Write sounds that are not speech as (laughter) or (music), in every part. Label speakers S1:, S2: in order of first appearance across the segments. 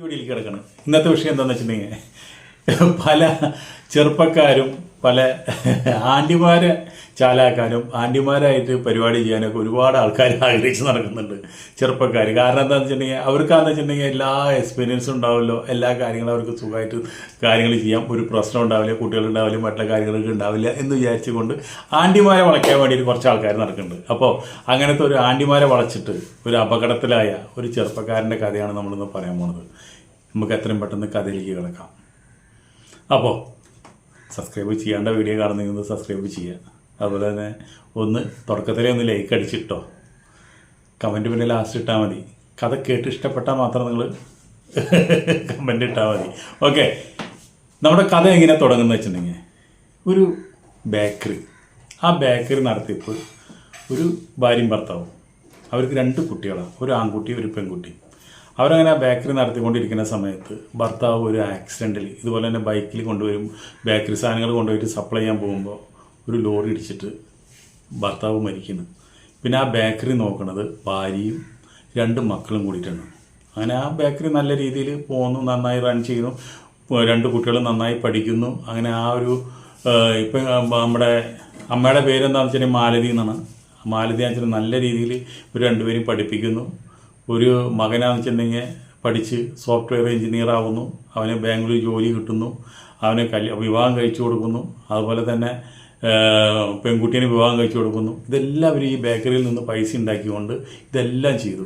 S1: ഇവിടെ കിടക്കണം. ഇന്നത്തെ വിഷയം എന്താണെന്ന് വെച്ചിട്ടുണ്ടെങ്കിൽ പല ചെറുപ്പക്കാരും പല ആന്റിമാരെ ചാലാക്കാനും ആന്റിമാരായിട്ട് പരിപാടി ചെയ്യാനൊക്കെ ഒരുപാട് ആൾക്കാർ ആഗ്രഹിച്ച് നടക്കുന്നുണ്ട് ചെറുപ്പക്കാർ കാരണം എന്താണെന്ന് വെച്ചിട്ടുണ്ടെങ്കിൽ അവർക്കാന്ന് വെച്ചിട്ടുണ്ടെങ്കിൽ എല്ലാ എക്സ്പീരിയൻസും ഉണ്ടാവുമല്ലോ. എല്ലാ കാര്യങ്ങളും അവർക്ക് സുഖമായിട്ട് കാര്യങ്ങൾ ചെയ്യാം. ഒരു പ്രശ്നം ഉണ്ടാവില്ല കുട്ടികളുണ്ടാവില്ല മറ്റുള്ള കാര്യങ്ങളൊക്കെ ഉണ്ടാവില്ല എന്ന് വിചാരിച്ചുകൊണ്ട് ആന്റിമാരെ വളയ്ക്കാൻ വേണ്ടിയിട്ട് കുറച്ച് ആൾക്കാർ നടക്കുന്നുണ്ട്. അപ്പോൾ അങ്ങനത്തെ ഒരു ആന്റിമാരെ വളച്ചിട്ട് ഒരു അപകടത്തിലായ ഒരു ചെറുപ്പക്കാരന്റെ കഥയാണ് നമ്മളിന്ന് പറയാൻ പോണത്. നമുക്ക് എത്രയും പെട്ടെന്ന് കഥയിലേക്ക് കിടക്കാം. അപ്പോൾ സബ്സ്ക്രൈബ് ചെയ്യേണ്ട വീഡിയോ കാണുന്നെങ്കിൽ സബ്സ്ക്രൈബ് ചെയ്യുക അതുപോലെ തന്നെ ഒന്ന് തുടക്കത്തിലേ ഒന്ന് ലൈക്ക് അടിച്ചിട്ടോ. കമന്റ് പിന്നെ ലാസ്റ്റ് ഇട്ടാൽ മതി. കഥ കേട്ട് ഇഷ്ടപ്പെട്ടാൽ മാത്രം നിങ്ങൾ കമന്റ് ഇട്ടാൽ മതി. ഓക്കെ നമ്മുടെ കഥ എങ്ങനെ തുടങ്ങുന്നത് വെച്ചിട്ടുണ്ടെങ്കിൽ ഒരു ബേക്കറി ആ ബേക്കറി നടത്തിയപ്പോൾ ഒരു ഭാര്യയും ഭർത്താവും. അവർക്ക് രണ്ട് കുട്ടികളാണ്. ഒരു ആൺകുട്ടി ഒരു പെൺകുട്ടി. അവരങ്ങനെ ബേക്കറി നടത്തിക്കൊണ്ടിരിക്കുന്ന സമയത്ത് ഭർത്താവ് ഒരു ആക്സിഡന്റിൽ ഇതുപോലെ തന്നെ ബൈക്കിൽ കൊണ്ടുവരും. ബേക്കറി സാധനങ്ങൾ കൊണ്ടുപോയിട്ട് സപ്ലൈ ചെയ്യാൻ പോകുമ്പോൾ ഒരു ലോറി ഇടിച്ചിട്ട് ഭർത്താവ് മരിക്കുന്നു. പിന്നെ ആ ബേക്കറി നോക്കുന്നത് ഭാര്യയും രണ്ട് മക്കളും കൂടിയിട്ടാണ്. അങ്ങനെ ആ ബേക്കറി നല്ല രീതിയിൽ പോകുന്നു നന്നായി റൺ ചെയ്യുന്നു രണ്ട് കുട്ടികൾ നന്നായി പഠിക്കുന്നു. അങ്ങനെ ആ ഒരു ഇപ്പം നമ്മുടെ അമ്മയുടെ പേരെന്താണെന്ന് വെച്ചിട്ടുണ്ടെങ്കിൽ മാലതി എന്നാണ്. മാലതി വെച്ചാൽ നല്ല രീതിയിൽ ഒരു രണ്ടുപേരും പഠിപ്പിക്കുന്നു. ഒരു മകനാന്ന് വെച്ചിട്ടുണ്ടെങ്കിൽ പഠിച്ച് സോഫ്റ്റ്വെയർ എഞ്ചിനീയർ ആവുന്നു. അവന് ബാംഗ്ലൂർ ജോലി കിട്ടുന്നു. അവനെ കല്യ വിവാഹം കഴിച്ചു കൊടുക്കുന്നു. അതുപോലെ തന്നെ പെൺകുട്ടീനെ വിവാഹം കഴിച്ചു കൊടുക്കുന്നു. ഇതെല്ലാം അവർ ഈ ബേക്കറിയിൽ നിന്ന് പൈസ ഉണ്ടാക്കിക്കൊണ്ട് ഇതെല്ലാം ചെയ്തു.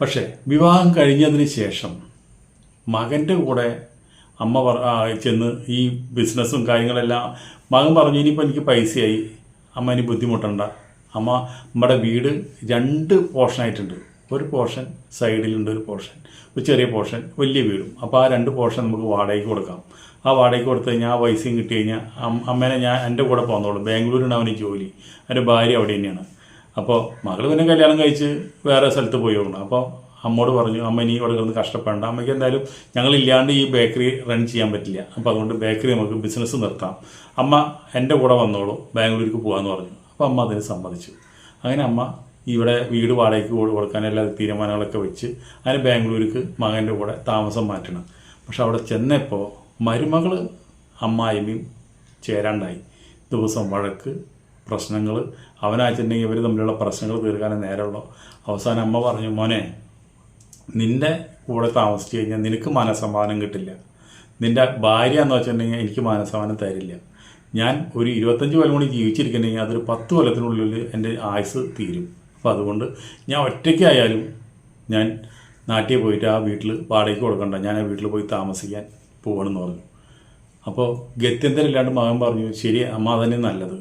S1: പക്ഷേ വിവാഹം കഴിഞ്ഞതിന് ശേഷം മകന്റെ കൂടെ അമ്മ പറ ചെന്ന് ഈ ബിസിനസ്സും കാര്യങ്ങളെല്ലാം മകൻ പറഞ്ഞു ഇനിയിപ്പോൾ എനിക്ക് പൈസയായി. അമ്മ ഇനി ബുദ്ധിമുട്ടണ്ട. അമ്മ നമ്മുടെ വീട് രണ്ട് പോർഷനായിട്ടുണ്ട് ഒരു പോർഷൻ സൈഡിലുണ്ട് ഒരു പോർഷൻ. ഒരു ചെറിയ പോർഷൻ വലിയ വീടും. അപ്പോൾ ആ രണ്ട് പോർഷൻ നമുക്ക് വാടകയ്ക്ക് കൊടുക്കാം. ആ വാടകയ്ക്ക് കൊടുത്തു കഴിഞ്ഞാൽ ആ പൈസയും കിട്ടി കഴിഞ്ഞാൽ അമ്മേനെ ഞാൻ എന്റെ കൂടെ പോന്നോളും. ബാംഗ്ലൂരിലാണ് അവന് ജോലി. എന്റെ ഭാര്യ അവിടെ തന്നെയാണ്. അപ്പോൾ മകൾ പിന്നെ കല്യാണം കഴിച്ച് വേറെ സ്ഥലത്ത് പോയി പോകണം അപ്പോൾ അമ്മോട് പറഞ്ഞു അമ്മ ഇനി ഇവിടെ കിടന്ന് കഷ്ടപ്പെടേണ്ട. അമ്മയ്ക്ക് എന്തായാലും ഞങ്ങളില്ലാണ്ട് ഈ ബേക്കറി റൺ ചെയ്യാൻ പറ്റില്ല. അപ്പോൾ അതുകൊണ്ട് ബേക്കറി നമുക്ക് ബിസിനസ് നിർത്താം. അമ്മ എന്റെ കൂടെ വന്നോളൂ. ബാംഗ്ലൂരിക്ക് പോകാമെന്ന് പറഞ്ഞു. അപ്പോൾ അമ്മ അതിന് സമ്മതിച്ചു. അങ്ങനെ അമ്മ ഇവിടെ വീട് വാടകയ്ക്ക് കൊടു- കൊടുക്കാൻ എല്ലാ തീരുമാനങ്ങളൊക്കെ വെച്ച് അതിന് ബാംഗ്ലൂർക്ക് മകന്റെ കൂടെ താമസം മാറ്റണം. പക്ഷെ അവിടെ ചെന്നപ്പോൾ മരുമകൾ അമ്മായിമ്മയും ചേരാണ്ടായി. ദിവസം വഴക്ക് പ്രശ്നങ്ങൾ അവനാച്ചിട്ടുണ്ടെങ്കിൽ ഇവർ തമ്മിലുള്ള പ്രശ്നങ്ങൾ തീർക്കാനേ നേരമുള്ളൂ. അവസാനം അമ്മ പറഞ്ഞു മോനെ നിന്റെ കൂടെ താമസിച്ച് കഴിഞ്ഞാൽ നിനക്ക് മാനസമാനം കിട്ടില്ല. നിന്റെ ഭാര്യ എന്ന് വെച്ചിട്ടുണ്ടെങ്കിൽ എനിക്ക് മാനസമാനം തരില്ല. ഞാൻ ഒരു ഇരുപത്തഞ്ച് കൊല്ലം കൂടി ജീവിച്ചിരിക്കുന്നുണ്ടെങ്കിൽ അതൊരു പത്ത് കൊല്ലത്തിനുള്ളിൽ എന്റെ ആയുസ് തീരും. അപ്പോൾ അതുകൊണ്ട് ഞാൻ ഒറ്റയ്ക്കായാലും ഞാൻ നാട്ടിൽ പോയിട്ട് ആ വീട്ടിൽ വാടകയ്ക്ക് കൊടുക്കണ്ട. ഞാൻ ആ വീട്ടിൽ പോയി താമസിക്കാൻ പോകണമെന്ന് പറഞ്ഞു. അപ്പോൾ ഗത്യന്തരമില്ലാണ്ട് മകൻ പറഞ്ഞു ശരി അമ്മ തന്നെ നല്ലത്.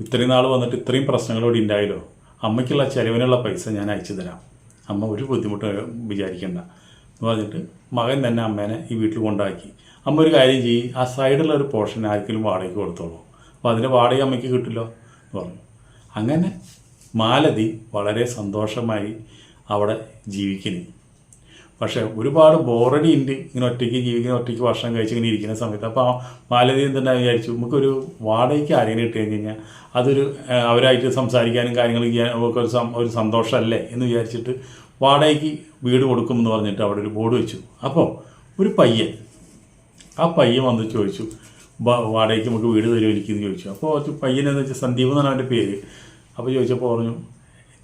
S1: ഇത്രയും നാൾ വന്നിട്ട് ഇത്രയും പ്രശ്നങ്ങളോട് ഉണ്ടായല്ലോ അമ്മയ്ക്കുള്ള ചെലവിനുള്ള പൈസ ഞാൻ അയച്ചു തരാം. അമ്മ ഒരു ബുദ്ധിമുട്ട് വിചാരിക്കണ്ട. എന്ന് പറഞ്ഞിട്ട് മകൻ തന്നെ അമ്മേനെ ഈ വീട്ടിൽ കൊണ്ടാക്കി. അമ്മ ഒരു കാര്യം ചെയ്യും ആ സൈഡുള്ള ഒരു പോർഷൻ ആർക്കെങ്കിലും വാടകയ്ക്ക് കൊടുത്തോളൂ. അപ്പോൾ അതിന്റെ വാടക അമ്മയ്ക്ക് കിട്ടില്ലോ എന്ന് പറഞ്ഞു. അങ്ങനെ മാലതി വളരെ സന്തോഷമായി അവിടെ ജീവിക്കുന്നു. പക്ഷേ ഒരുപാട് ബോറടി ഉണ്ട്. ഇങ്ങനെ ഒറ്റയ്ക്ക് ജീവിക്കുന്ന ഒറ്റയ്ക്ക് ഭക്ഷണം കഴിച്ച് ഇങ്ങനെ ഇരിക്കുന്ന സമയത്ത്. അപ്പോൾ മാലതി എന്തുണ്ടാ വിചാരിച്ചു. നമുക്കൊരു വാടകയ്ക്ക് ആരെങ്കിലും ഇട്ട് കഴിഞ്ഞാൽ അതൊരു അവരായിട്ട് സംസാരിക്കാനും കാര്യങ്ങൾ ചെയ്യാനും ഒക്കെ ഒരു ഒരു സന്തോഷമല്ലേ എന്ന് വിചാരിച്ചിട്ട് വാടകയ്ക്ക് വീട് കൊടുക്കുമെന്ന് പറഞ്ഞിട്ട് അവിടെ ഒരു ബോർഡ് വെച്ചു. അപ്പോൾ ഒരു പയ്യൻ ആ പയ്യൻ വന്ന് ചോദിച്ചു വാടകയ്ക്ക് നമുക്ക് വീട് തരുമായിരിക്കും എന്ന് ചോദിച്ചു. അപ്പോൾ പയ്യനെന്ന് വെച്ചാൽ സന്ദീപ് എന്നാണ് അവന്റെ പേര്. അപ്പോൾ ചോദിച്ചപ്പോൾ പറഞ്ഞു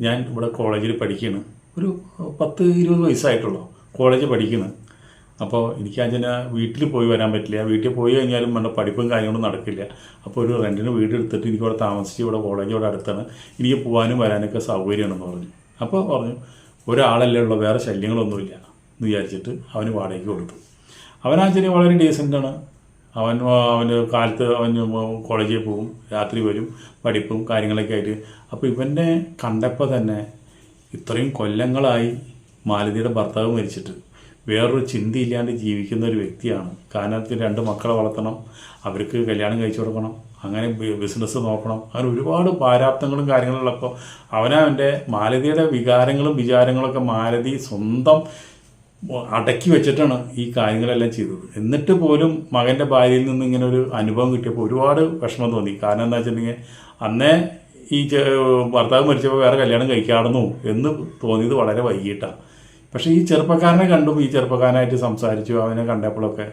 S1: ഞാൻ ഇവിടെ കോളേജിൽ പഠിക്കുകയാണ് ഒരു പത്ത് ഇരുപത് വയസ്സായിട്ടുള്ളൂ കോളേജിൽ പഠിക്കുന്നത് അപ്പോൾ എനിക്ക് അതിന് വീട്ടിൽ പോയി വരാൻ പറ്റില്ല. വീട്ടിൽ പോയി കഴിഞ്ഞാലും നമ്മുടെ പഠിപ്പും കാര്യങ്ങളും നടക്കില്ല. അപ്പോൾ ഒരു റെന്റിന് വീട് എടുത്തിട്ട് എനിക്ക് ഇവിടെ താമസിച്ച് ഇവിടെ കോളേജ് ഇവിടെ അടുത്താണ്. എനിക്ക് പോകാനും വരാനൊക്കെ സൗകര്യമാണെന്ന് പറഞ്ഞു. അപ്പോൾ പറഞ്ഞു ഒരാളല്ലേ ഉള്ളൂ വേറെ ശല്യങ്ങളൊന്നുമില്ല. എന്ന് വിചാരിച്ചിട്ട് അവന് വാടകയ്ക്ക് കൊടുത്തു. അവനാച്ചരി വളരെ ഡീസന്റാണ് അവൻ അവന് കാലത്ത് അവൻ കോളേജിൽ പോകും രാത്രി വരും പഠിപ്പും കാര്യങ്ങളൊക്കെ ആയിട്ട്. അപ്പോൾ ഇവനെ കണ്ടപ്പോൾ തന്നെ ഇത്രയും കൊല്ലങ്ങളായി മാലതിയുടെ ഭർത്താവ് മരിച്ചിട്ട്. വേറൊരു ചിന്തയില്ലാണ്ട് ജീവിക്കുന്ന ഒരു വ്യക്തിയാണ്. കാരണത്തിൽ രണ്ട് മക്കളെ വളർത്തണം അവർക്ക് കല്യാണം കഴിച്ചു കൊടുക്കണം അങ്ങനെ ബിസിനസ് നോക്കണം അങ്ങനെ ഒരുപാട് പാരാപ്തങ്ങളും കാര്യങ്ങളുള്ളപ്പോൾ അവനവന്റെ മാലതിയുടെ വികാരങ്ങളും വിചാരങ്ങളൊക്കെ മാലതി സ്വന്തം അടക്കി വെച്ചിട്ടാണ് ഈ കാര്യങ്ങളെല്ലാം ചെയ്തത്. എന്നിട്ട് പോലും മകന്റെ ഭാര്യയിൽ നിന്ന് ഇങ്ങനെ ഒരു അനുഭവം കിട്ടിയപ്പോൾ ഒരുപാട് വിഷമം തോന്നി. കാരണം എന്താ വെച്ചിട്ടുണ്ടെങ്കിൽ അന്നേ ഈ ഭർത്താവ് മരിച്ചപ്പോൾ വേറെ കല്യാണം കഴിക്കാടുന്നു എന്ന് തോന്നിയത് വളരെ വൈകിട്ടാണ് പക്ഷേ ഈ ചെറുപ്പക്കാരനെ കണ്ടും ഈ ചെറുപ്പക്കാരനായിട്ട് സംസാരിച്ചു അവനെ കണ്ടപ്പോഴൊക്കെ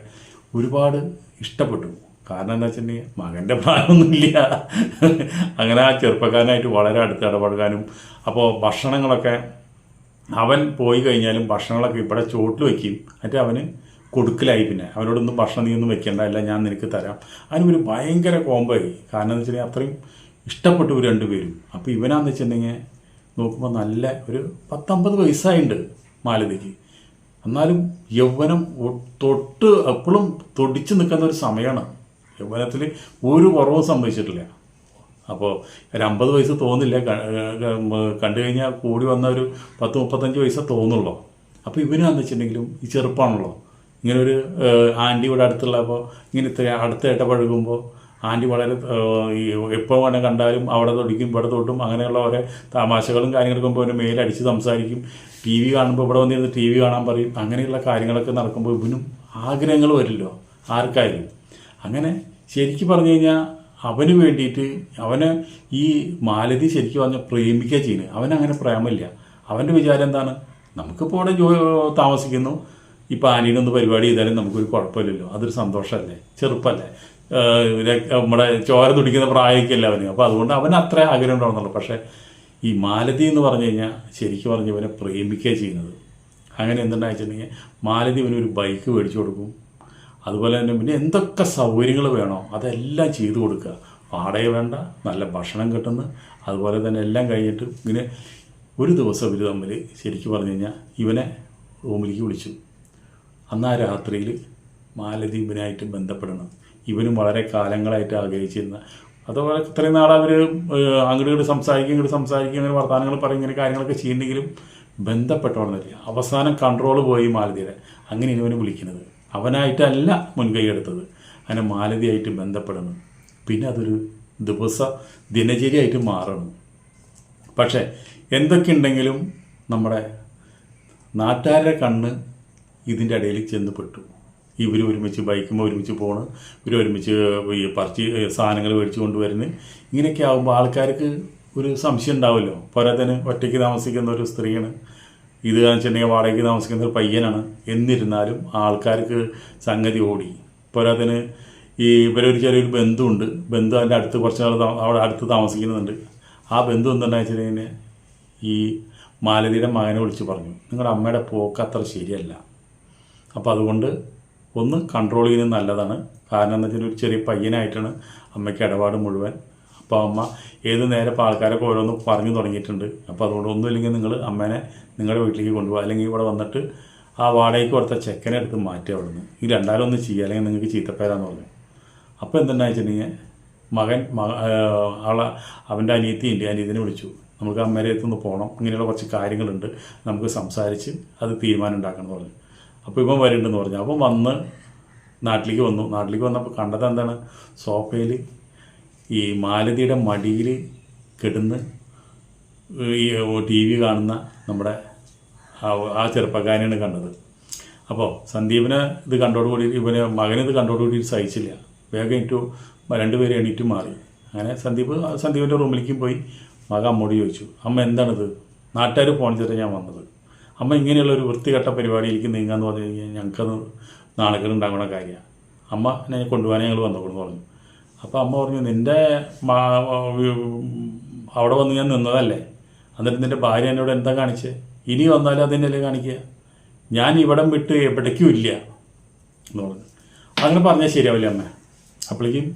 S1: ഒരുപാട് ഇഷ്ടപ്പെട്ടു. കാരണം എന്താ വെച്ചിട്ടുണ്ടെങ്കിൽ മകന്റെ പ്രായമൊന്നുമില്ല അങ്ങനെ ആ ചെറുപ്പക്കാരനായിട്ട് വളരെ അടുത്ത് ഇടപഴകാനും അപ്പോൾ ഭക്ഷണങ്ങളൊക്കെ അവൻ പോയി കഴിഞ്ഞാലും ഭക്ഷണങ്ങളൊക്കെ ഇവിടെ ചോട്ടിൽ വയ്ക്കും എന്നിട്ട് അവന് കൊടുക്കലായി പിന്നെ. അവനോടൊന്നും ഭക്ഷണം നീ ഒന്നും വെക്കേണ്ട. അല്ല ഞാൻ നിനക്ക് തരാം. അതിന് ഒരു ഭയങ്കര കോമ്പായി കാരണം എന്ന് വെച്ചിട്ടുണ്ടെങ്കിൽ അത്രയും ഇഷ്ടപ്പെട്ടു രണ്ടുപേരും. അപ്പോൾ ഇവനാന്ന് വെച്ചിട്ടുണ്ടെങ്കിൽ നോക്കുമ്പോൾ നല്ല ഒരു പത്തമ്പത് വയസ്സായിട്ടുണ്ട് മാലതിക്ക്. എന്നാലും യൗവനം തൊട്ട് എപ്പോഴും തൊടിച്ച് നിൽക്കുന്ന ഒരു സമയമാണ്. യൗവനത്തിൽ ഒരു കുറവും സംഭവിച്ചിട്ടില്ല. അപ്പോൾ ഒരു അമ്പത് വയസ്സ് തോന്നില്ല. കണ്ടു കഴിഞ്ഞാൽ കൂടി വന്ന ഒരു പത്ത് മുപ്പത്തഞ്ച് വയസ്സേ തോന്നുള്ളൂ. അപ്പോൾ ഇവനാന്ന് വെച്ചിട്ടുണ്ടെങ്കിലും ഈ ചെറുപ്പമാണല്ലോ ഇങ്ങനെ ഒരു ആന്റി ഇവിടെ അടുത്തുള്ളപ്പോൾ ഇങ്ങനെ ഇത്ര അടുത്ത ഇടപഴകുമ്പോൾ ആന്റി വളരെ ഈ എപ്പോൾ വേണേൽ കണ്ടാലും അവിടെ തൊടിക്കും ഇവിടെ തൊട്ടും അങ്ങനെയുള്ള ഓരോ തമാശകളും കാര്യങ്ങളൊക്കെ ഇപ്പോൾ മേലടിച്ച് സംസാരിക്കും. ടി വി കാണുമ്പോൾ ഇവിടെ വന്നിരുന്ന് ടി വി കാണാൻ പറയും. അങ്ങനെയുള്ള കാര്യങ്ങളൊക്കെ നടക്കുമ്പോൾ ഇവനും ആഗ്രഹങ്ങൾ വരില്ലോ ആർക്കായാലും. അങ്ങനെ ശരിക്കും പറഞ്ഞു കഴിഞ്ഞാൽ അവന് വേണ്ടിയിട്ട് അവന് ഈ മാലതി ശരിക്കും പറഞ്ഞാൽ പ്രേമിക്കുക ചെയ്യുന്നത് അവനങ്ങനെ പ്രേമമില്ല. അവന്റെ വിചാരം എന്താണ്? നമുക്കിപ്പോൾ അവിടെ ജോ താമസിക്കുന്നു. ഇപ്പം ആനീനൊന്ന് പരിപാടി ചെയ്താലും നമുക്കൊരു കുഴപ്പമില്ലല്ലോ. അതൊരു സന്തോഷമല്ലേ? ചെറുപ്പമല്ലേ നമ്മുടെ ചോര തുടിക്കുന്ന പ്രായമൊക്കെയല്ല അവന്. അപ്പോൾ അതുകൊണ്ട് അവന് അത്ര ആഗ്രഹം ഉണ്ടാവുന്നുള്ളൂ. പക്ഷേ ഈ മാലതി എന്ന് പറഞ്ഞു കഴിഞ്ഞാൽ ശരിക്കും പറഞ്ഞ് ഇവനെ പ്രേമിക്കുക ചെയ്യുന്നത്. അങ്ങനെ എന്തുണ്ടാ വെച്ചിട്ടുണ്ടെങ്കിൽ മാലതി ഇവനൊരു ബൈക്ക് മേടിച്ചു കൊടുക്കും. അതുപോലെ തന്നെ പിന്നെ എന്തൊക്കെ സൗകര്യങ്ങൾ വേണോ അതെല്ലാം ചെയ്തു കൊടുക്കുക. വാടക വേണ്ട നല്ല ഭക്ഷണം കിട്ടുന്നു. അതുപോലെ തന്നെ എല്ലാം കഴിഞ്ഞിട്ട് ഇങ്ങനെ ഒരു ദിവസം ഇവർ തമ്മിൽ ശരിക്കും പറഞ്ഞു കഴിഞ്ഞാൽ ഇവനെ റൂമിലേക്ക് വിളിച്ചു. അന്ന് ആ രാത്രിയിൽ മാലദ്വീപിനായിട്ട് ബന്ധപ്പെടണം. ഇവനും വളരെ കാലങ്ങളായിട്ട് ആഗ്രഹിച്ചിരുന്ന അതുപോലെ ഇത്രയും നാൾ അവർ അങ്ങോട്ട് ഇങ്ങോട്ട് സംസാരിക്കും ഇങ്ങോട്ട് സംസാരിക്കും അങ്ങനെ വർത്തമാനങ്ങൾ പറയും ഇങ്ങനെ കാര്യങ്ങളൊക്കെ ചെയ്യുന്നെങ്കിലും ബന്ധപ്പെട്ടോണമെന്നില്ല അവസാനം കൺട്രോൾ പോയി മാലദ്വീപ് അങ്ങനെ ഇവനെ വിളിക്കുന്നത്. അവനായിട്ടല്ല മുൻകൈ എടുത്തത്. അങ്ങനെ മാലതിയായിട്ട് ബന്ധപ്പെടുന്നു പിന്നെ അതൊരു ദിവസ ദിനചര്യയായിട്ട് മാറണം. പക്ഷേ എന്തൊക്കെയുണ്ടെങ്കിലും നമ്മുടെ നാട്ടുകാരുടെ കണ്ണ് ഇതിന്റെ ഇടയിൽ ചെന്ന് പെട്ടു ഇവർ ഒരുമിച്ച് ബൈക്കുമ്പോൾ ഒരുമിച്ച് പോണ് ഇവർ ഒരുമിച്ച് ഈ പറിച്ച് സാധനങ്ങൾ മേടിച്ച് കൊണ്ടുവരുന്നു. ഇങ്ങനെയൊക്കെ ആകുമ്പോൾ ആൾക്കാർക്ക് ഒരു സംശയം ഉണ്ടാവുമല്ലോ. പോരാത്തതിന് ഒറ്റയ്ക്ക് താമസിക്കുന്ന ഒരു സ്ത്രീയാണ് ഇത് കാണിച്ചിട്ടുണ്ടെങ്കിൽ വാടകയ്ക്ക് താമസിക്കുന്ന ഒരു പയ്യനാണ്. എന്നിരുന്നാലും ആൾക്കാർക്ക് സംഗതി ഓടി. പോരാത്തിന് ഈ ഇവരൊരു ചെറിയൊരു ബന്ധുണ്ട്. ബന്ധു അതിന്റെ അടുത്ത് കുറച്ച് നാൾ അവിടെ അടുത്ത് താമസിക്കുന്നുണ്ട്. ആ ബന്ധു എന്തുണ്ടാ വെച്ചിട്ടുണ്ടെങ്കിൽ ഈ മാലതിയുടെ മകനെ വിളിച്ച് പറഞ്ഞു. നിങ്ങളുടെ അമ്മയുടെ പോക്ക് അത്ര ശരിയല്ല. അപ്പോൾ അതുകൊണ്ട് ഒന്ന് കൺട്രോൾ ചെയ്യുന്നത് നല്ലതാണ്. കാരണം എന്താ വെച്ചാൽ ഒരു ചെറിയ പയ്യനായിട്ടാണ് അമ്മയ്ക്ക് ഇടപാട് മുഴുവൻ അപ്പോൾ അമ്മ ഏത് നേരം ഇപ്പോൾ ആൾക്കാരൊക്കെ ഓരോന്ന് പറഞ്ഞു തുടങ്ങിയിട്ടുണ്ട്. അപ്പോൾ അതുകൊണ്ട് ഒന്നുമില്ലെങ്കിൽ നിങ്ങൾ അമ്മേനെ നിങ്ങളുടെ വീട്ടിലേക്ക് കൊണ്ടുപോകുക അല്ലെങ്കിൽ ഇവിടെ വന്നിട്ട് ആ വാടകയ്ക്ക് കൊടുത്ത ചെക്കനെ എടുത്ത് മാറ്റി അവിടുന്ന്. ഈ രണ്ടാലും ഒന്ന് ചെയ്യുക അല്ലെങ്കിൽ നിങ്ങൾക്ക് ചീത്തപ്പേരാന്ന് പറഞ്ഞു അപ്പോൾ എന്തുണ്ടായി വെച്ചിട്ടുണ്ടെങ്കിൽ മകൻ മക ആളെ അവന്റെ അനിയത്തിയുണ്ട് അനിയത്തിനെ വിളിച്ചു. നമുക്ക് അമ്മേരെ അടുത്തൊന്ന് പോകണം ഇങ്ങനെയുള്ള കുറച്ച് കാര്യങ്ങളുണ്ട്. നമുക്ക് സംസാരിച്ച് അത് തീരുമാനം ഉണ്ടാക്കണം പറഞ്ഞു. അപ്പോൾ ഇപ്പം വരുന്നുണ്ടെന്ന് പറഞ്ഞു. അപ്പം വന്ന് നാട്ടിലേക്ക് വന്നു. നാട്ടിലേക്ക് വന്നപ്പോൾ കണ്ടത് എന്താണ്? സോഫയിൽ ഈ മാലതിയുടെ മടിയിൽ കിടന്ന് ഈ ടി വി കാണുന്ന നമ്മുടെ ആ- ചെറുപ്പക്കാരനെയാണ് കണ്ടത്. അപ്പോൾ സന്ദീപിനെ ഇത് കണ്ടോടുകൂടി ഇവന് മകന് ഇത് കണ്ടോടുകൂടി സഹിച്ചില്ല. വേഗം ഏറ്റു രണ്ടുപേരും എണീറ്റ് മാറി. അങ്ങനെ സന്ദീപ് സന്ദീപിന്റെ റൂമിലേക്ക് പോയി മക അമ്മോട് ചോദിച്ചു അമ്മ എന്താണിത്? നാട്ടുകാർ ഫോൺ ചെയ്തിട്ട് ഞാൻ വന്നത്. അമ്മ ഇങ്ങനെയുള്ള ഒരു വൃത്തികെട്ട പരിപാടിയിലേക്ക് നീങ്ങാന്ന് പറഞ്ഞു കഴിഞ്ഞാൽ ഞങ്ങൾക്കത് നാണക്കേട് ഉണ്ടാകുന്ന കാര്യമാണ് അമ്മ എന്നെ കൊണ്ടുപോകാൻ ഞങ്ങൾ വന്നോളൂ പറഞ്ഞു. അപ്പോൾ അമ്മ പറഞ്ഞു നിന്റെ അവിടെ വന്ന് ഞാൻ നിന്നതല്ലേ? എന്നിട്ട് നിന്റെ ഭാര്യ എന്നോട് എന്താ കാണിച്ചേ? ഇനി വന്നാലും അതിനല്ലേ കാണിക്കുക? ഞാൻ ഇവിടം വിട്ട് എവിടേക്കും ഇല്ല. എന്ന് പറഞ്ഞു. അങ്ങനെ പറഞ്ഞാൽ ശരിയാവില്ല അമ്മ. അപ്പോഴേക്കും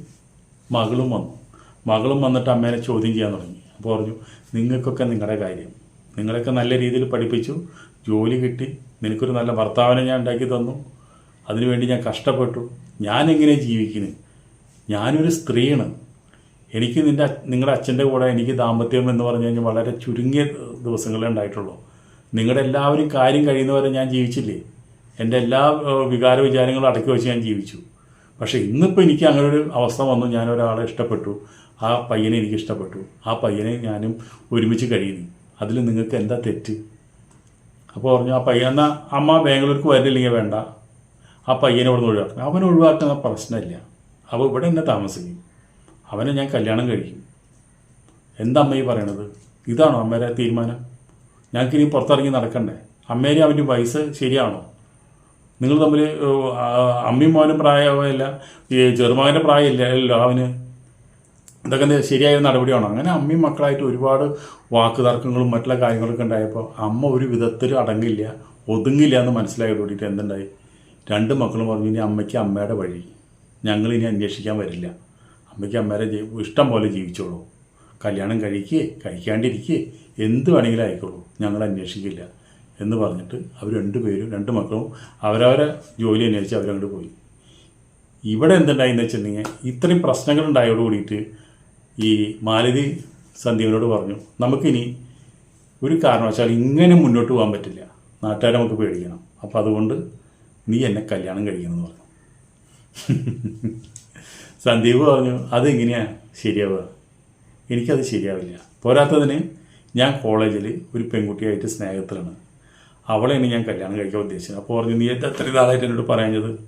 S1: മകളും വന്നു. മകളും വന്നിട്ട് അമ്മേനെ ചോദ്യം ചെയ്യാൻ തുടങ്ങി. അപ്പോൾ പറഞ്ഞു നിങ്ങൾക്കൊക്കെ നിങ്ങളുടെ കാര്യം. നിങ്ങളെയൊക്കെ നല്ല രീതിയിൽ പഠിപ്പിച്ചു. ജോലി കിട്ടി. നിനക്കൊരു നല്ല ഭർത്താവിനെ ഞാൻ ഉണ്ടാക്കി തന്നു. അതിനുവേണ്ടി ഞാൻ കഷ്ടപ്പെട്ടു. ഞാനെങ്ങനെ ജീവിക്കുന്നത് ജീവിക്കുന്നു ഞാനൊരു സ്ത്രീയാണ്. എനിക്ക് നിന്റെ നിങ്ങളുടെ അച്ഛന്റെ കൂടെ എനിക്ക് ദാമ്പത്യം എന്ന് പറഞ്ഞു കഴിഞ്ഞാൽ വളരെ ചുരുങ്ങിയ ദിവസങ്ങളേ ഉണ്ടായിട്ടുള്ളൂ. നിങ്ങളുടെ എല്ലാവരും കാര്യം കഴിയുന്ന വരെ ഞാൻ ജീവിച്ചില്ലേ? എന്റെ എല്ലാ വികാര വിചാരങ്ങളും അടക്കി വെച്ച് ഞാൻ ജീവിച്ചു. പക്ഷേ ഇന്നിപ്പോൾ എനിക്ക് അങ്ങനെ ഒരു അവസ്ഥ വന്നു. ഞാൻ ഒരാളെ ഇഷ്ടപ്പെട്ടു. ആ പയ്യനെ എനിക്ക് ഇഷ്ടപ്പെട്ടു. ആ പയ്യനെ ഞാനും ഒരുമിച്ച് കഴിയുന്നു. അതിൽ നിങ്ങൾക്ക് എന്താ തെറ്റ്? അപ്പോൾ പറഞ്ഞു ആ പയ്യൻ എന്നാൽ അമ്മ ബാംഗ്ലൂർക്ക് വരില്ലെങ്കിൽ വേണ്ട. ആ പയ്യനെ ഇവിടെ നിന്ന് ഒഴിവാക്കണം അവനെ ഒഴിവാക്കുന്ന പ്രശ്നമില്ല. അപ്പോൾ ഇവിടെ എന്നെ താമസിക്കും. അവനെ ഞാൻ കല്യാണം കഴിക്കും. എന്താ അമ്മ പറയണത്? ഇതാണോ അമ്മേരെ തീരുമാനം? ഞങ്ങൾക്ക് ഇനി പുറത്തിറങ്ങി നടക്കണ്ടേ? അമ്മേരും അവന്റെ വയസ്സ് ശരിയാണോ? നിങ്ങൾ തമ്മിൽ അമ്മയും മോനും പ്രായമല്ല ഈ ചെറുമകന്റെ പ്രായമില്ലല്ലോ അവന്? ഇതൊക്കെ ശരിയായ നടപടിയാണോ? അങ്ങനെ അമ്മയും മക്കളായിട്ട് ഒരുപാട് വാക്കുതർക്കങ്ങളും മറ്റുള്ള കാര്യങ്ങളൊക്കെ ഉണ്ടായപ്പോൾ അമ്മ ഒരു വിധത്തിൽ അടങ്ങില്ല ഒതുങ്ങില്ല എന്ന് മനസ്സിലായി കൂടിയിട്ട് എന്തുണ്ടായി രണ്ട് മക്കളും പറഞ്ഞു ഇനി അമ്മയ്ക്ക് അമ്മയുടെ വഴി. ഞങ്ങൾ ഇനി അന്വേഷിക്കാൻ വരില്ല. അമ്മയ്ക്ക് അമ്മേരെ ഇഷ്ടം പോലെ ജീവിച്ചോളൂ. കല്യാണം കഴിക്കുക കഴിക്കാണ്ടിരിക്കുക എന്ത് വേണമെങ്കിലും ആയിക്കോളൂ. ഞങ്ങൾ അന്വേഷിക്കില്ല എന്ന് പറഞ്ഞിട്ട് അവർ രണ്ടുപേരും രണ്ട് മക്കളും അവരവരെ ജോലി അന്വേഷിച്ച് അവരങ്ങോട്ട് പോയി. ഇവിടെ എന്തുണ്ടായിന്ന് വെച്ചിട്ടുണ്ടെങ്കിൽ ഇത്രയും പ്രശ്നങ്ങൾ ഉണ്ടായതോട് കൂടിയിട്ട് ഈ മാലതി സന്ദീപിനോട് പറഞ്ഞു നമുക്കിനി ഒരു കാരണവശാൽ ഇങ്ങനെ മുന്നോട്ട് പോകാൻ പറ്റില്ല. നാട്ടുകാരെ നമുക്ക് പേടിക്കണം. അപ്പോൾ അതുകൊണ്ട് നീ എന്നെ കല്യാണം കഴിക്കണം എന്ന് പറഞ്ഞു. (laughs) സന്ദീപ് പറഞ്ഞു അതെങ്ങനെയാ? ശരിയാവുക. എനിക്കത് ശരിയാവില്ല. പോരാത്തതിന് ഞാൻ കോളേജിൽ ഒരു പെൺകുട്ടിയായിട്ട് സ്നേഹത്തിലാണ്. അവളെയാണ് ഞാൻ കല്യാണം കഴിക്കാൻ ഉദ്ദേശിച്ചത് അപ്പോൾ പറഞ്ഞു നീ എത്ര നാളായിട്ട് എന്നോട് പറയാഞ്ഞത്?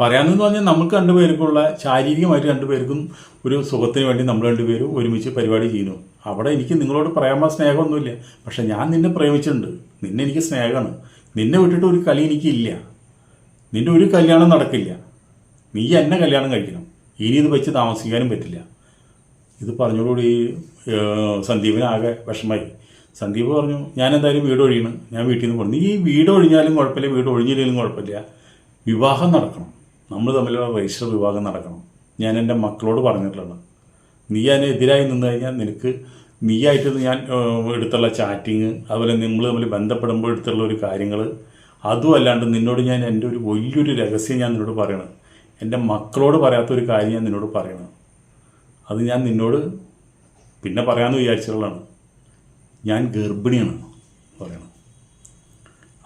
S1: പറയാമെന്ന് പറഞ്ഞാൽ നമുക്ക് രണ്ടുപേർക്കുള്ള ശാരീരികമായിട്ട് രണ്ടുപേർക്കും ഒരു സുഖത്തിന് വേണ്ടി നമ്മൾ രണ്ടുപേരും ഒരുമിച്ച് പരിപാടി ചെയ്യുന്നു. അവിടെ എനിക്ക് നിങ്ങളോട് പറയാൻ സ്നേഹമൊന്നുമില്ല. പക്ഷേ ഞാൻ നിന്നെ പ്രേമിച്ചിട്ടുണ്ട്. നിന്നെ എനിക്ക് സ്നേഹമാണ്. നിന്നെ വിട്ടിട്ട് ഒരു കളി എനിക്കില്ല. നിന്റെ ഒരു കല്യാണം നടക്കില്ല. നീ എന്നെ കല്യാണം കഴിക്കണം. ഇനി ഇത് വെച്ച് താമസിക്കാനും പറ്റില്ല. ഇത് പറഞ്ഞോടുകൂടി സന്ദീപിനാകെ വിഷമായി സന്ദീപ് പറഞ്ഞു ഞാൻ എന്തായാലും വീട് ഒഴിയണം. ഞാൻ വീട്ടിൽ നിന്ന് പറഞ്ഞു ഈ വീട് ഒഴിഞ്ഞാലും കുഴപ്പമില്ല. വീട് ഒഴിഞ്ഞില്ലെങ്കിലും കുഴപ്പമില്ല. വിവാഹം നടക്കണം. നമ്മൾ തമ്മിലുള്ള രജിസ്റ്റർ വിവാഹം നടക്കണം. ഞാൻ എന്റെ മക്കളോട് പറഞ്ഞിട്ടുള്ളത്. നീ അതിനെതിരായി നിന്ന് കഴിഞ്ഞാൽ നിനക്ക് നീയായിട്ട് ഞാൻ എടുത്തുള്ള ചാറ്റിങ് അതുപോലെ നിങ്ങൾ തമ്മിൽ ബന്ധപ്പെടുമ്പോൾ എടുത്തുള്ള ഒരു കാര്യങ്ങൾ അതും അല്ലാണ്ട് നിന്നോട് ഞാൻ എന്റെ ഒരു വലിയൊരു രഹസ്യം ഞാൻ നിന്നോട് പറയണം. എന്റെ മക്കളോട് പറയാത്തൊരു കാര്യം ഞാൻ നിന്നോട് പറയണം. അത് ഞാൻ നിന്നോട് പിന്നെ പറയാമെന്ന് വിചാരിച്ചുള്ളതാണ് ഞാൻ ഗർഭിണിയാണ് പറയണം.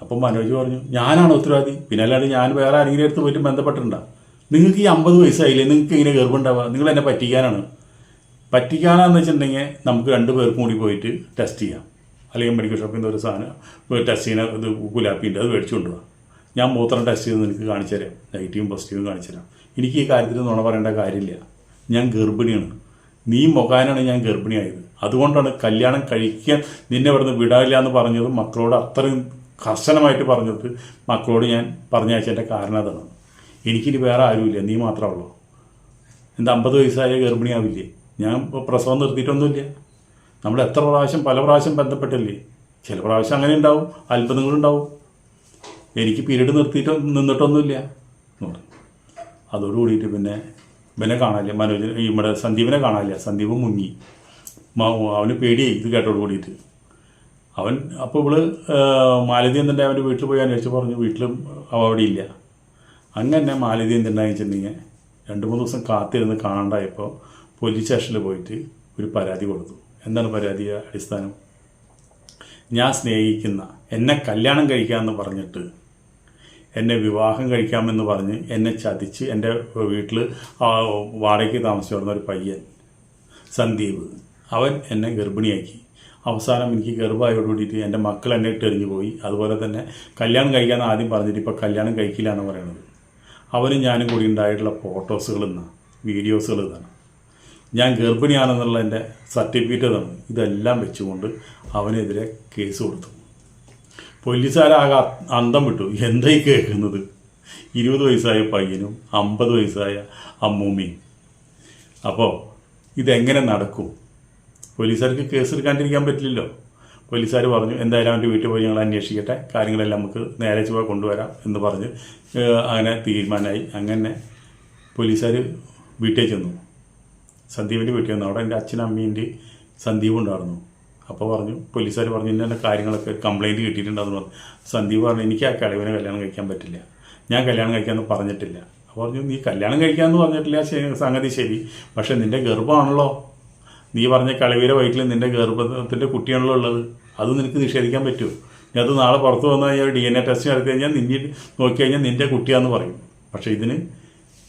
S1: അപ്പം മനോജ് പറഞ്ഞു ഞാനാണ് ഉത്തരവാദി? പിന്നെ അല്ലാണ്ട് ഞാൻ വേറെ ആരെങ്കിലും അടുത്ത് പോയിട്ട് ബന്ധപ്പെട്ടിട്ടുണ്ടാ? നിങ്ങൾക്ക് ഈ അമ്പത് വയസ്സായില്ലേ? നിങ്ങൾക്ക് ഇങ്ങനെ ഗർഭമുണ്ടാവുക നിങ്ങൾ എന്നെ പറ്റിക്കാനാണ്. പറ്റിക്കാനാന്ന് വെച്ചിട്ടുണ്ടെങ്കിൽ നമുക്ക് രണ്ട് പേർക്കും കൂടി പോയിട്ട് ടെസ്റ്റ് ചെയ്യാം. അല്ലെങ്കിൽ മെഡിക്കൽ ഷോപ്പിൽ നിന്ന് ഒരു സാധനം ടെസ്റ്റ് ചെയ്യുന്ന ഇത് ഗുലാപ്പിന്റെ അത് മേടിച്ചു കൊണ്ടുപോകാം ഞാൻ മൂത്രം ടെസ്റ്റ് ചെയ്ത് നിനക്ക് കാണിച്ചു തരാം. നെഗറ്റീവും പോസിറ്റീവും കാണിച്ചു തരാം. എനിക്ക് ഈ കാര്യത്തിൽ നുണ പറയേണ്ട കാര്യമില്ല. ഞാൻ ഗർഭിണിയാണ്. നീ മുഖാനാണ് ഞാൻ ഗർഭിണിയായത്. അതുകൊണ്ടാണ് കല്യാണം കഴിക്കാൻ നിന്നെ ഇവിടുന്ന് വിടാനില്ല എന്ന് പറഞ്ഞത് മക്കളോട് അത്രയും കർശനമായിട്ട് പറഞ്ഞത് മക്കളോട് ഞാൻ പറഞ്ഞയച്ചതിന്റെ കാരണം അതാണ്. എനിക്കിനി വേറെ ആരുമില്ല. നീ മാത്രമേ ഉള്ളൂ. എന്താ അമ്പത് വയസ്സായ ഗർഭിണിയാവില്ലേ? ഞാൻ പ്രസവം നിർത്തിയിട്ടൊന്നുമില്ല. നമ്മൾ എത്ര പ്രാവശ്യം പല പ്രാവശ്യം ബന്ധപ്പെട്ടില്ലേ? ചില പ്രാവശ്യം അങ്ങനെ ഉണ്ടാവും അത്ഭുതങ്ങളുണ്ടാവും. എനിക്ക് പീരീഡ് നിർത്തിയിട്ട് നിന്നിട്ടൊന്നുമില്ല അതോടുകൂടിയിട്ട് പിന്നെ ഇവനെ കാണാനില്ല. മനോജ് ഇവിടെ സന്ദീപിനെ കാണാനില്ല. സന്ദീപ് മുങ്ങി. അവന് പേടിയായി ഇത് കേട്ടോട് കൂടിയിട്ട്. അവൻ അപ്പോൾ ഇവൾ മാലതി എന്തിന്റെ അവന്റെ വീട്ടിൽ പോയി അന്വേഷിച്ച് പറഞ്ഞു വീട്ടിലും അവ അവിടെ ഇല്ല. അങ്ങനെ മാലതി എന്തുണ്ടായി വെച്ചിട്ടുണ്ടെങ്കിൽ രണ്ട് മൂന്ന് ദിവസം കാത്തിരുന്ന് കാണാണ്ടായപ്പോൾ പോലീസ് സ്റ്റേഷനിൽ പോയിട്ട് ഒരു പരാതി കൊടുത്തു. എന്താണ് പരാതി അടിസ്ഥാനം? ഞാൻ സ്നേഹിക്കുന്ന എന്നെ കല്യാണം കഴിക്കാമെന്ന് പറഞ്ഞിട്ട് എന്നെ വിവാഹം കഴിക്കാമെന്ന് പറഞ്ഞ് എന്നെ ചതിച്ച് എന്റെ വീട്ടിൽ വാടകയ്ക്ക് താമസിച്ചു വരുന്ന ഒരു പയ്യൻ സന്ദീപ് അവൻ എന്നെ ഗർഭിണിയാക്കി. അവസാനം എനിക്ക് ഗർഭമായോട് കൂടിയിട്ട് എന്റെ മക്കൾ എന്നെ ഇട്ടെറിഞ്ഞു പോയി. അതുപോലെ തന്നെ കല്യാണം കഴിക്കാമെന്ന് ആദ്യം പറഞ്ഞിട്ട് ഇപ്പോൾ കല്യാണം കഴിക്കില്ല എന്ന് പറയുന്നത്. അവനും ഞാനും കൂടി ഉണ്ടായിട്ടുള്ള ഫോട്ടോസുകൾ ഇന്ന് വീഡിയോസുകൾ ഇതാണ്. ഞാൻ ഗർഭിണിയാണെന്നുള്ള എന്റെ സർട്ടിഫിക്കറ്റ് തന്നു. ഇതെല്ലാം വെച്ചുകൊണ്ട് അവനെതിരെ കേസ് കൊടുത്തു. പോലീസുകാരാകെ അന്തം വിട്ടു. എന്തായി കേൾക്കുന്നത്? ഇരുപത് വയസ്സായ പയ്യനും അമ്പത് വയസ്സായ അമ്മൂമ്മയും. അപ്പോൾ ഇതെങ്ങനെ നടക്കും? പോലീസുകാർക്ക് കേസ് എടുക്കാണ്ടിരിക്കാൻ പറ്റില്ലല്ലോ. പോലീസുകാർ പറഞ്ഞു എന്തായാലും അവന്റെ വീട്ടിൽ പോയി ഞങ്ങൾ അന്വേഷിക്കട്ടെ. കാര്യങ്ങളെല്ലാം നമുക്ക് നേരെ ചുവ കൊണ്ടുവരാം എന്ന് പറഞ്ഞ് അങ്ങനെ തീരുമാനമായി. അങ്ങനെ പോലീസുകാർ വീട്ടിൽ ചെന്നു. സന്ദീപിന്റെ വീട്ടിൽ വന്നു. അവിടെ എന്റെ അച്ഛനും അമ്മീന്റെ സന്ദീപ് ഉണ്ടായിരുന്നു. അപ്പോൾ പറഞ്ഞു പോലീസുകാർ പറഞ്ഞു ഇന്ന കാര്യങ്ങളൊക്കെ കംപ്ലയിന്റ് കിട്ടിയിട്ടുണ്ടെന്ന് പറഞ്ഞു. സന്ദീപ് പറഞ്ഞു എനിക്ക് ആ കളിവിനെ കല്യാണം കഴിക്കാൻ പറ്റില്ല. ഞാൻ കല്യാണം കഴിക്കാമെന്ന് പറഞ്ഞിട്ടില്ല. അപ്പോൾ പറഞ്ഞു നീ കല്യാണം കഴിക്കാമെന്ന് പറഞ്ഞിട്ടില്ല സംഗതി ശരി. പക്ഷേ നിന്റെ ഗർഭമാണല്ലോ നീ പറഞ്ഞ കളിവീര വയറ്റിൽ നിന്റെ ഗർഭത്തിന്റെ കുട്ടിയാണല്ലോ ഉള്ളത്. അത് നിനക്ക് നിഷേധിക്കാൻ പറ്റുമോ? ഞാൻ അത് നാളെ പുറത്ത് വന്നു കഴിഞ്ഞാൽ ഡി എൻ എ ടെസ്റ്റ് നടത്തി കഴിഞ്ഞാൽ നിന്നെ നോക്കി കഴിഞ്ഞാൽ നിന്റെ കുട്ടിയാന്ന് പറയും. പക്ഷേ ഇതിന്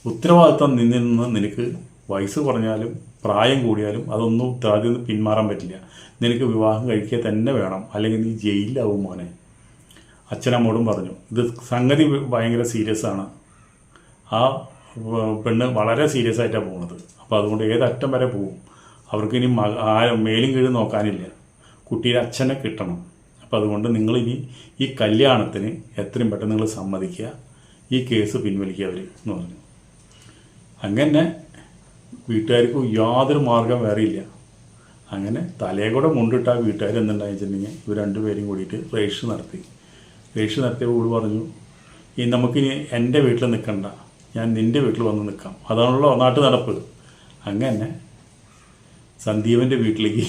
S1: ഉത്തരവാദിത്വം നിന്നിൽ നിന്ന് നിനക്ക് വയസ്സ് കുറഞ്ഞാലും പ്രായം കൂടിയാലും അതൊന്നും ഉത്തരവാദിത്വം നിന്ന് പിന്മാറാൻ പറ്റില്ല. നിനക്ക് വിവാഹം കഴിക്കുക തന്നെ വേണം. അല്ലെങ്കിൽ നീ ജയിലിലാവും മോനെ. അച്ഛനമ്മോടും പറഞ്ഞു. ഇത് സംഗതി ഭയങ്കര സീരിയസ് ആണ്. ആ പെണ്ണ് വളരെ സീരിയസ് ആയിട്ടാണ് പോകുന്നത് അപ്പോൾ അതുകൊണ്ട് ഏതറ്റം വരെ പോകും അവർക്ക് ഇനി മക ആ മേലും കീഴും നോക്കാനില്ല. കുട്ടിയുടെ അച്ഛനെ കിട്ടണം. അപ്പോൾ അതുകൊണ്ട് നിങ്ങളിനി ഈ കല്യാണത്തിന് എത്രയും പെട്ടെന്ന് നിങ്ങൾ സമ്മതിക്കുക. ഈ കേസ് പിൻവലിക്കുക അവർ എന്ന് പറഞ്ഞു. അങ്ങനെ വീട്ടുകാർക്ക് യാതൊരു മാർഗം വേറെ ഇല്ല. അങ്ങനെ തലയെ കൂടെ മുണ്ടിട്ട ആ വീട്ടുകാർ എന്തുണ്ടായി വെച്ചിട്ടുണ്ടെങ്കിൽ ഇവർ രണ്ടുപേരും കൂടിയിട്ട് രജിസ്റ്റർ നടത്തി. രജിസ്റ്റർ നടത്തിയ കൂടി പറഞ്ഞു ഈ നമുക്കിനി എന്റെ വീട്ടിൽ നിൽക്കണ്ട. ഞാൻ നിന്റെ വീട്ടിൽ വന്ന് നിൽക്കാം. അതാണല്ലോ നാട്ടു നടപ്പ്. അങ്ങനെ സന്ദീപന്റെ വീട്ടിലേക്ക്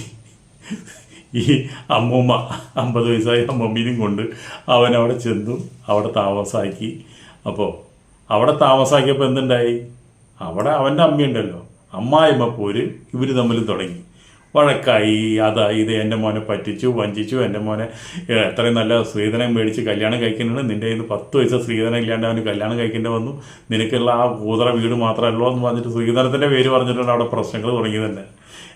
S1: ഈ അമ്മൂമ്മ അമ്പത് വയസ്സായ അമ്മമ്മീനും കൊണ്ട് അവൻ അവിടെ ചെന്നു അവിടെ താമസാക്കി. അപ്പോൾ അവിടെ താമസാക്കിയപ്പോൾ എന്തുണ്ടായി? അവിടെ അവന്റെ അമ്മയുണ്ടല്ലോ. അമ്മായിമ്മ പോര് ഇവർ തമ്മിൽ തുടങ്ങി. വഴക്കായി അതായി ഇത് എന്റെ മോനെ പറ്റിച്ചു വഞ്ചിച്ചു എന്റെ മോനെ എത്രയും നല്ല സ്ത്രീധനം മേടിച്ച് കല്യാണം കഴിക്കുന്നുണ്ട്. നിന്റെ നിന്ന് പത്ത് വയസ്സ് സ്ത്രീധനം ഇല്ലാണ്ട് അവന് കല്യാണം കഴിക്കേണ്ടി വന്നു. നിനക്കുള്ള ആ കൂതറ വീട് മാത്രമല്ലോ എന്ന് പറഞ്ഞിട്ട് സ്ത്രീധനത്തിന്റെ പേര് പറഞ്ഞിട്ടുണ്ട്. അവിടെ പ്രശ്നങ്ങൾ തുടങ്ങി തന്നെ.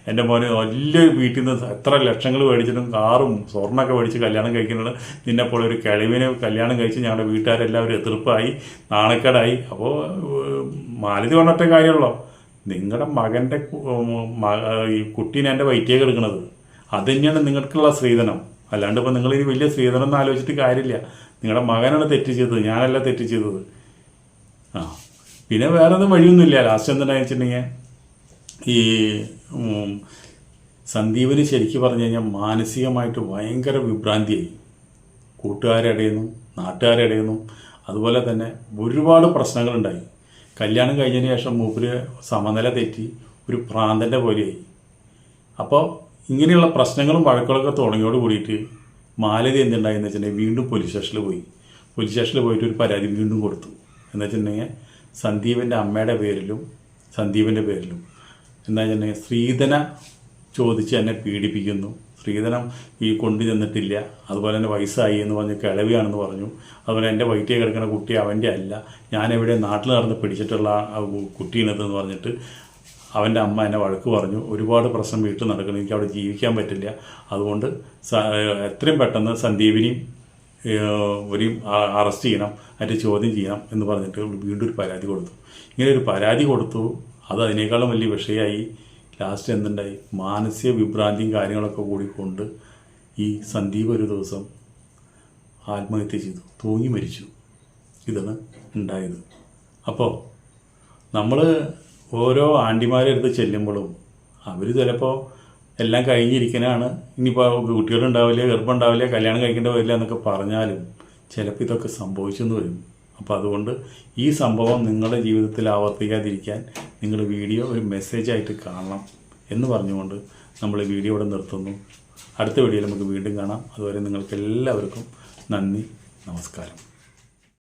S1: എന്റെ മോന് വലിയ വീട്ടിൽ നിന്ന് എത്ര ലക്ഷങ്ങൾ മേടിച്ചിട്ടും കാറും സ്വർണമൊക്കെ മേടിച്ച് കല്യാണം കഴിക്കുന്നുണ്ട്. നിന്നെപ്പോലെ ഒരു കിഴവിനെ കല്യാണം കഴിച്ച് ഞങ്ങളുടെ വീട്ടുകാരെല്ലാവരും എതിർപ്പായി നാണക്കേടായി. അപ്പോൾ മാലിതി പറഞ്ഞിട്ടേ കാര്യമുള്ളൂ. നിങ്ങളുടെ മകന്റെ ഈ കുട്ടീനെ എന്റെ വയറ്റിയെ കിടക്കുന്നത് അത് തന്നെയാണ് നിങ്ങൾക്കുള്ള സ്ത്രീധനം. അല്ലാണ്ട് ഇപ്പോൾ നിങ്ങൾ ഈ വലിയ സ്ത്രീധനം എന്ന് ആലോചിച്ചിട്ട് കാര്യമില്ല. നിങ്ങളുടെ മകനാണ് തെറ്റ് ചെയ്തത്. ഞാനല്ല തെറ്റ് ചെയ്തത്. ആ. പിന്നെ വേറെ ഒന്നും വഴിയൊന്നുമില്ല. ലാസ്റ്റ് എന്താണെന്ന് വെച്ചിട്ടുണ്ടെങ്കിൽ ഈ സന്ദീപിന് ശരിക്കും പറഞ്ഞു കഴിഞ്ഞാൽ മാനസികമായിട്ട് ഭയങ്കര വിഭ്രാന്തിയായി. കൂട്ടുകാരുടെ ഇടയിൽ അതുപോലെ തന്നെ ഒരുപാട് പ്രശ്നങ്ങളുണ്ടായി. കല്യാണം കഴിഞ്ഞതിന് ശേഷം മൂപ്പര് സമനില തെറ്റി ഒരു പ്രാന്തന്റെ പോലെയായി. അപ്പോൾ ഇങ്ങനെയുള്ള പ്രശ്നങ്ങളും വഴക്കുകളൊക്കെ തുടങ്ങിയോട് കൂടിയിട്ട് മാലതി എന്തുണ്ടായെന്ന് വെച്ചിട്ടുണ്ടെങ്കിൽ വീണ്ടും പോലീസ് സ്റ്റേഷനിൽ പോയി. പോലീസ് സ്റ്റേഷനിൽ പോയിട്ട് ഒരു പരാതി വീണ്ടും കൊടുത്തു. എന്ന് വെച്ചിട്ടുണ്ടെങ്കിൽ സന്ദീപിന്റെ അമ്മയുടെ പേരിലും സന്ദീപിന്റെ പേരിലും എന്താ വെച്ചിട്ടുണ്ടെങ്കിൽ സ്ത്രീധന ചോദിച്ച് എന്നെ പീഡിപ്പിക്കുന്നു. സ്ത്രീധനം ഈ കൊണ്ടു ചെന്നിട്ടില്ല. അതുപോലെ തന്നെ വയസ്സായി എന്ന് പറഞ്ഞ് കിളവിയാണെന്ന് പറഞ്ഞു. അതുപോലെ എന്റെ വയറ്റിൽ കിടക്കുന്ന കുട്ടി അവന്റെ അല്ല. ഞാൻ എവിടെ നാട്ടിൽ നടന്ന് പിടിച്ചിട്ടുള്ള ആ കുട്ടീനതെന്ന് പറഞ്ഞിട്ട് അവന്റെ അമ്മ എന്നെ വഴക്ക് പറഞ്ഞു. ഒരുപാട് പ്രശ്നം വീട്ടിൽ നടക്കുന്നു. എനിക്ക് അവിടെ ജീവിക്കാൻ പറ്റില്ല. അതുകൊണ്ട് എത്രയും പെട്ടെന്ന് സന്ദീപിനെയും ഒരു അറസ്റ്റ് ചെയ്യണം. അതിന്റെ ചോദ്യം ചെയ്യണം എന്ന് പറഞ്ഞിട്ട് വീണ്ടും ഒരു പരാതി കൊടുത്തു. ഇങ്ങനെ ഒരു പരാതി കൊടുത്തു. അത് അതിനേക്കാളും വലിയ വിഷയമായി ലാസ്റ്റ് എന്തുണ്ടായി? മാനസിക വിഭ്രാന്തിയും കാര്യങ്ങളൊക്കെ കൂടിക്കൊണ്ട് ഈ സന്ദീപ് ഒരു ദിവസം ആത്മഹത്യ ചെയ്തു. തൂങ്ങി മരിച്ചു. ഇതാണ് ഉണ്ടായത്. അപ്പോൾ നമ്മൾ ഓരോ ആന്റിമാരെ അടുത്ത് ചെല്ലുമ്പോഴും അവർ ചിലപ്പോൾ എല്ലാം കഴിഞ്ഞിരിക്കാനാണ് ഇനിയിപ്പോൾ കുട്ടികളുണ്ടാവില്ല ഗർഭം ഉണ്ടാവില്ല കല്യാണം കഴിക്കേണ്ട വരില്ല എന്നൊക്കെ പറഞ്ഞാലും ചിലപ്പോൾ ഇതൊക്കെ സംഭവിച്ചെന്ന് വരും. അപ്പോൾ അതുകൊണ്ട് ഈ സംഭവം നിങ്ങളുടെ ജീവിതത്തിൽ ആവർത്തിക്കാതിരിക്കാൻ നിങ്ങൾ വീഡിയോ ഒരു മെസ്സേജായിട്ട് കാണണം എന്ന് പറഞ്ഞുകൊണ്ട് നമ്മൾ വീഡിയോ ഇവിടെ നിർത്തുന്നു. അടുത്ത വീഡിയോയിൽ നമുക്ക് വീണ്ടും കാണാം. അതുവരെ നിങ്ങൾക്ക് എല്ലാവർക്കും നന്ദി. നമസ്കാരം.